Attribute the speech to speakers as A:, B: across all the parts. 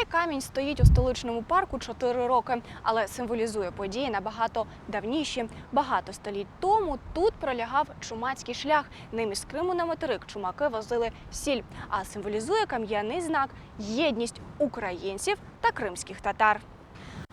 A: Цей камінь стоїть у столичному парку 4 роки, але символізує події набагато давніші. Багато століть тому тут пролягав чумацький шлях. Ним із Криму на материк чумаки возили сіль. А символізує кам'яний знак єдність українців та кримських татар.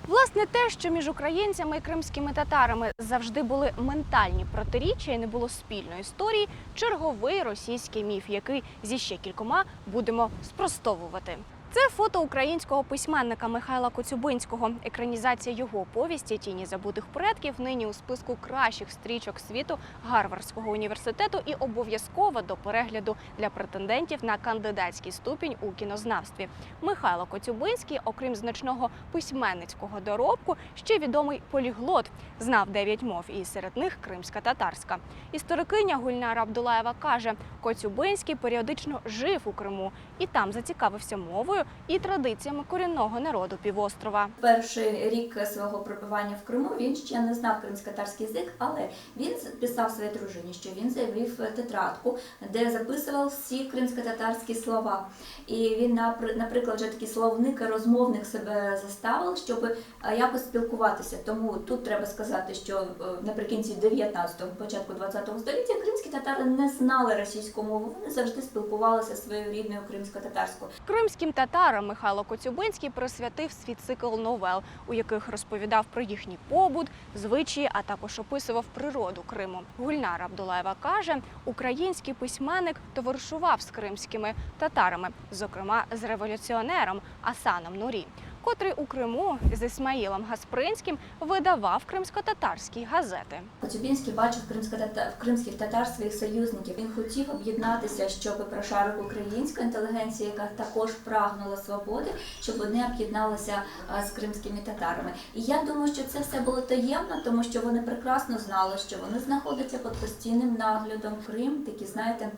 A: Власне, те, що між українцями і кримськими татарами завжди були ментальні протиріччя і не було спільної історії, черговий російський міф, який зі ще кількома будемо спростовувати. Це фото українського письменника Михайла Коцюбинського. Екранізація його повісті Тіні забутих предків нині у списку кращих стрічок світу Гарвардського університету і обов'язкова до перегляду для претендентів на кандидатський ступінь у кінознавстві. Михайло Коцюбинський, окрім значного письменницького доробку, ще відомий поліглот. Знав дев'ять мов, і серед них кримська татарська. Історикиня Гульнара Абдулаєва каже, Коцюбинський періодично жив у Криму і там зацікавився мовою і традиціями корінного народу півострова.
B: Перший рік свого перебування в Криму він ще не знав кримсько-татарський язик, але він писав своїй дружині, що він заявив тетрадку, де записував всі кримсько-татарські слова. І він, наприклад, вже такий словник розмовник себе заставив, щоб е, якось спілкуватися. Тому тут треба сказати, що е, наприкінці 19-го, початку 20-го століття кримські татари не знали російську мову, вони завжди спілкувалися своєю рідною кримсько-татарською.
A: Кримським татарам Михайло Коцюбинський присвятив свій цикл новел, у яких розповідав про їхній побут, звичаї, а також описував природу Криму. Гульнара Абдулаєва каже, український письменник товаришував з кримськими татарами, зокрема з революціонером Асаном Нурі, котрий у Криму з Ісмаїлом Гаспринським видавав кримсько-татарські газети.
B: Коцюбінський бачив в кримських татар своїх союзників. Він хотів об'єднатися, щоб прошарок українська інтелігенція, яка також прагнула свободи, щоб вони об'єдналися з кримськими татарами. І я думаю, що це все було таємно, тому що вони прекрасно знали, що вони знаходяться під постійним наглядом. Крим, такі знаєте.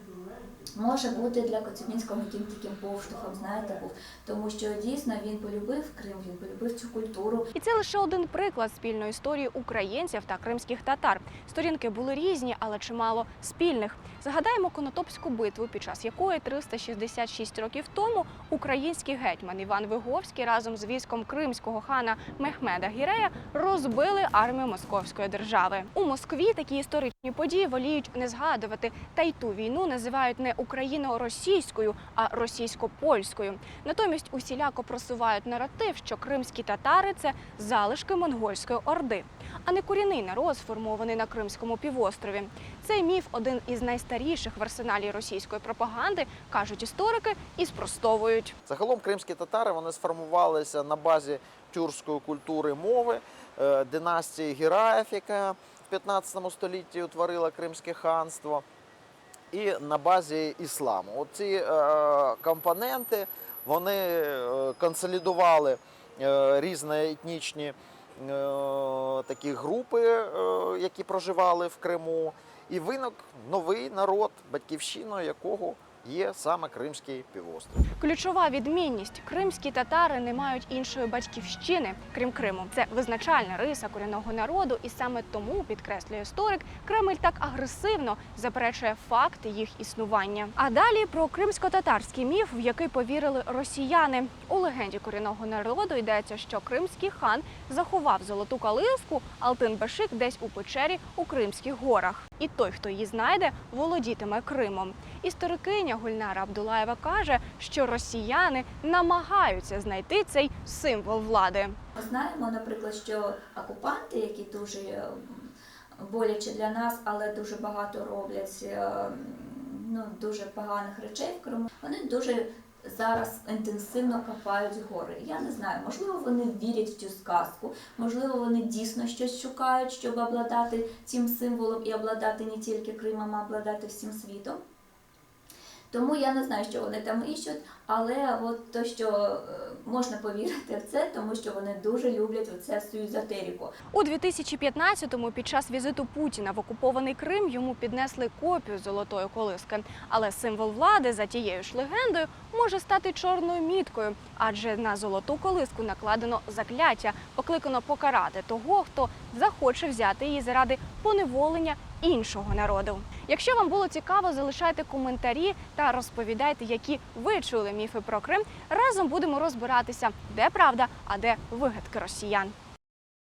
B: Може бути для Коцюбінського яким таким поштовхом, знаєте, був тому, що дійсно він полюбив Крим, він полюбив цю культуру,
A: І це лише один приклад спільної історії українців та кримських татар. Сторінки були різні, але чимало спільних. Згадаємо Конотопську битву, під час якої 366 років тому український гетьман Іван Виговський разом з військом кримського хана Мехмеда Гірея розбили армію Московської держави. У Москві такі історичні події воліють не згадувати, та й ту війну називають не україно-російською, а російсько-польською. Натомість усіляко просувають наратив, що кримські татари це залишки монгольської орди, а не корінний народ, сформований на Кримському півострові. Цей міф один із найстаріших в арсеналі російської пропаганди, кажуть історики, і спростовують.
C: Загалом кримські татари вони сформувалися на базі тюркської культури мови, е, династії Гіраєв, яка в 15 столітті утворила Кримське ханство, і на базі ісламу. Оці е, компоненти вони е, консолідували е, різні етнічні такі групи, які проживали в Криму, і виник новий народ, батьківщиною якого є саме Кримський півострів.
A: Ключова відмінність: кримські татари не мають іншої батьківщини, крім Криму. Це визначальна риса корінного народу, і саме тому підкреслює історик, Кремль так агресивно заперечує факти їх існування. А далі про кримсько-татарський міф, в який повірили росіяни. У легенді корінного народу йдеться, що кримський хан заховав золоту калиску Алтин-Бешик десь у печері у Кримських горах. І той, хто її знайде, володітиме Кримом. Історикиня Гульнара Абдулаєва каже, що росіяни намагаються знайти цей символ влади.
B: Ми знаємо, наприклад, що окупанти, які дуже е, боляче для нас, але дуже багато роблять е, ну, дуже поганих речей в Криму, вони дуже зараз інтенсивно копають гори. Я не знаю, можливо, вони вірять в цю сказку, можливо, вони дійсно щось шукають, щоб обладати цим символом і обладати не тільки Кримом, а обладати всім світом. Тому я не знаю, що вони там іщуть, але от то, що е, можна повірити в це, тому що вони дуже люблять оце всю езотерику.
A: У 2015-му під час візиту Путіна в окупований Крим йому піднесли копію золотої колиски. Але символ влади за тією ж легендою може стати чорною міткою, адже на золоту колиску накладено закляття, покликано покарати того, хто захоче взяти її заради поневолення іншого народу. Якщо вам було цікаво, залишайте коментарі та розповідайте, які ви чули міфи про Крим. Разом будемо розбиратися, де правда, а де вигадки росіян.